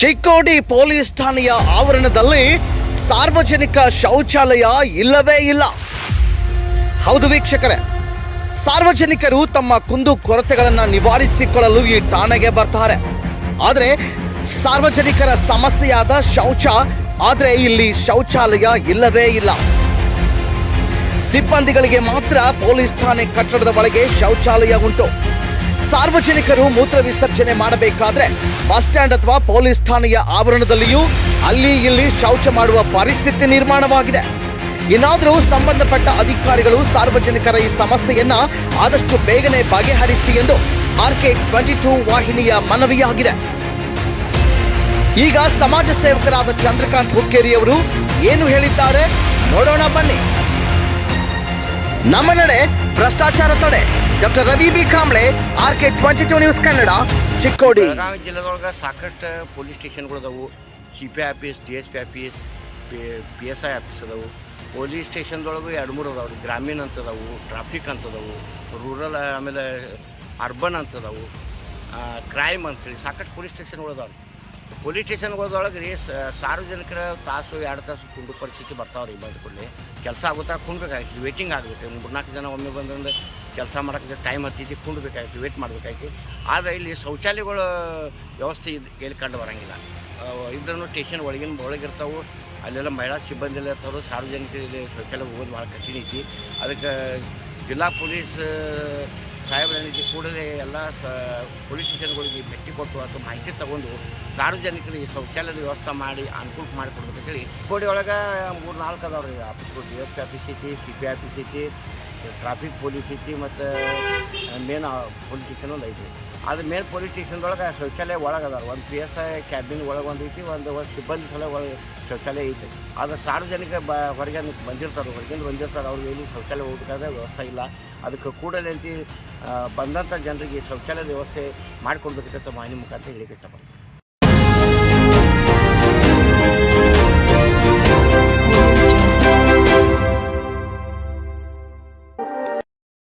Chikkodi police ಠಾಣೆಯ ಆವರಣದಲ್ಲಿ ಸಾರ್ವಜನಿಕ ಶೌಚಾಲಯ ಇಲ್ಲವೇ ಇಲ್ಲ. ಹೌದು ವೀಕ್ಷಕರೇ, ಸಾರ್ವಜನಿಕರು ತಮ್ಮ ಕುಂದು ಕೊರತೆಗಳನ್ನು ನಿವಾರಿಸಿಕೊಳ್ಳಲು ಈ ಠಾಣೆಗೆ ಬರ್ತಾರೆ. ಆದರೆ ಸಾರ್ವಜನಿಕರ ಸಮಸ್ಯೆಯಾದ ಶೌಚ, ಆದರೆ ಇಲ್ಲಿ ಶೌಚಾಲಯ ಇಲ್ಲವೇ ಇಲ್ಲ. ಸಿಬ್ಬಂದಿಗಳಿಗೆ ಮಾತ್ರ ಪೊಲೀಸ್ ಠಾಣೆ ಕಟ್ಟಡದ ಒಳಗೆ ಶೌಚಾಲಯ ಉಂಟು. ಸಾರ್ವಜನಿಕರು ಮೂತ್ರ ವಿಸರ್ಜನೆ ಮಾಡಬೇಕಾದ್ರೆ ಬಸ್ ಸ್ಟ್ಯಾಂಡ್ ಅಥವಾ ಪೊಲೀಸ್ ಠಾಣೆಯ ಆವರಣದಲ್ಲಿಯೂ ಅಲ್ಲಿ ಇಲ್ಲಿ ಶೌಚ ಮಾಡುವ ಪರಿಸ್ಥಿತಿ ನಿರ್ಮಾಣವಾಗಿದೆ. ಇನ್ನಾದರೂ ಸಂಬಂಧಪಟ್ಟ ಅಧಿಕಾರಿಗಳು ಸಾರ್ವಜನಿಕರ ಈ ಸಮಸ್ಯೆಯನ್ನ ಆದಷ್ಟು ಬೇಗನೆ ಬಗೆಹರಿಸಿ ಎಂದು ಆರ್ ಕೆ ಟ್ವೆಂಟಿ ಟೂ ವಾಹಿನಿಯ ಮನವಿಯಾಗಿದೆ. ಈಗ ಸಮಾಜ ಸೇವಕರಾದ ಚಂದ್ರಕಾಂತ್ ಹುಕ್ಕೇರಿಯವರು ಏನು ಹೇಳಿದ್ದಾರೆ? ನೋಡೋಣ ಬನ್ನಿ. ನಮ್ಮ ನಡೆ ಭ್ರಷ್ಟಾಚಾರ ತಡೆ. Doctor Ravi B Kamble R K twenty two news Kannada, Chikkodi. Belagavi ಜಿಲ್ಲೆದೊಳಗೆ ಸಾಕಷ್ಟು ಪೊಲೀಸ್ ಸ್ಟೇಷನ್ಗಳು ಅದಾವು. C P office D S P office P S I office ಅದಾವು. ಪೊಲೀಸ್ ಸ್ಟೇಷನ್ದೊಳಗೂ ಎರಡು ಮೂರು ಅದಾವು. ರೀ ಗ್ರಾಮೀಣ ಅಂತ ಅದಾವು, ಟ್ರಾಫಿಕ್ ಅಂತ ಅದಾವು ರೂರಲ್ ಆಮೇಲೆ ಅರ್ಬನ್ ಅಂತ ಅದಾವು. ಕ್ರೈಮ್ ಅಂತೇಳಿ ಸಾಕಷ್ಟು ಪೊಲೀಸ್ ಸ್ಟೇಷನ್ಗಳು ಅದಾವೆ. ಪೊಲೀಸ್ ಸ್ಟೇಷನ್ಗಳೊಳಗೆ ರೀ ಸಾರ್ವಜನಿಕರ ತಾಸು ಎರಡು ತಾಸು ಕುಂಡು ಪರಿಸ್ಥಿತಿ ಬರ್ತಾವ್ರಿ ಬಂದ ಕೂಡಲೇ. ಕೆಲಸ ಆಗುತ್ತಾ ಕುಂಡ್ಬೇಕಾಗಿತ್ತು ವೇಟಿಂಗ್ ಆಗಬೇಕು ಮೂರ್ನಾಲ್ಕು ಜನ ಒಮ್ಮೆ ಬಂದಂದ್ರೆ ಕೆಲಸ ಮಾಡೋಕ್ಕೆ ಟೈಮ್ ಹತ್ತಿದ್ದು ಕುಂಡ್ಬೇಕಾಯ್ತು ವೇಟ್ ಮಾಡಬೇಕಾಯ್ತು ಆದರೆ ಇಲ್ಲಿ ಶೌಚಾಲಯಗಳ ವ್ಯವಸ್ಥೆ ಇದು ಎಲ್ಲಿ ಕಂಡು ಬರಂಗಿಲ್ಲ. ಇದ್ರೂ ಸ್ಟೇಷನ್ ಒಳಗಿನ ಒಳಗಿರ್ತಾವೆ. ಅಲ್ಲೆಲ್ಲ ಮಹಿಳಾ ಸಿಬ್ಬಂದಿ ಎಲ್ಲ ಇರ್ತಾವೆ ಸಾರ್ವಜನಿಕರಿಗೆ ಶೌಚಾಲಯ ಹೋಗೋದು ಭಾಳ ಕಠಿಣ ಐತಿ. ಅದಕ್ಕೆ ಜಿಲ್ಲಾ ಪೊಲೀಸ್ ಸಾಹೇಬ್ರ ಏನೈತಿ ಕೂಡಲೇ ಎಲ್ಲ ಸ, ಪೊಲೀಸ್ ಸ್ಟೇಷನ್ಗಳಿಗೆ ಭೇಟಿ ಕೊಟ್ಟು ಅಥವಾ ಮಾಹಿತಿ ತಗೊಂಡು ಸಾರ್ವಜನಿಕರಿಗೆ ಶೌಚಾಲಯದ ವ್ಯವಸ್ಥೆ ಮಾಡಿ ಅನುಕೂಲ ಮಾಡಿಕೊಡ್ಬೇಕಂತೇಳಿ ಕೋಡಿ ಒಳಗೆ ಮೂರು ನಾಲ್ಕು ಅದಾವ್ರಿ. ಆಫೀಸ್ಗಳು, ಡಿ ಎಸ್ ಆಫೀಸ್ ಐತಿ, ಸಿ ಪಿ ಆಫೀಸ್ ಐತಿ ಟ್ರಾಫಿಕ್ ಪೊಲೀಸ್ ಐತಿ ಮತ್ತು ಮೇನ್ ಪೊಲೀಸ್ ಸ್ಟೇಷನ್ ಒಂದು ಐತಿ. ಅದು ಮೇನ್ ಪೊಲೀಸ್ ಸ್ಟೇಷನ್ದೊಳಗೆ ಶೌಚಾಲಯ ಒಳಗೆ ಅದಾರ ಒಂದು ಪಿ ಎಸ್ ಐ ಕ್ಯಾಬಿನ್ ಒಳಗೆ ಒಂದು ಐತಿ, ಒಂದು ಸಿಬ್ಬಂದಿ ಸಲ ಒಳಗೆ ಶೌಚಾಲಯ ಐತಿ. ಅದು ಸಾರ್ವಜನಿಕ ಬ, ಹೊರಗೆ ಬಂದಿರ್ತಾರೆ, ಹೊರಗಿಂದ ಬಂದಿರ್ತಾರೆ, ಅವ್ರಿಗೆ ಏನು ಶೌಚಾಲಯ ಹೋಗ್ಬೇಕಾದ್ರೆ ವ್ಯವಸ್ಥೆ ಇಲ್ಲ. ಅದಕ್ಕೆ ಕೂಡಲೇ ಅಂತ ಬಂದಂಥ ಜನರಿಗೆ ಶೌಚಾಲಯದ ವ್ಯವಸ್ಥೆ ಮಾಡಿಕೊಡ್ಬೇಕಂತ ಮಾಹಿತಿ ಮುಖಾಂತರ ಹೇಳಿಕೆ ಇಷ್ಟಪಡ್ತೀನಿ.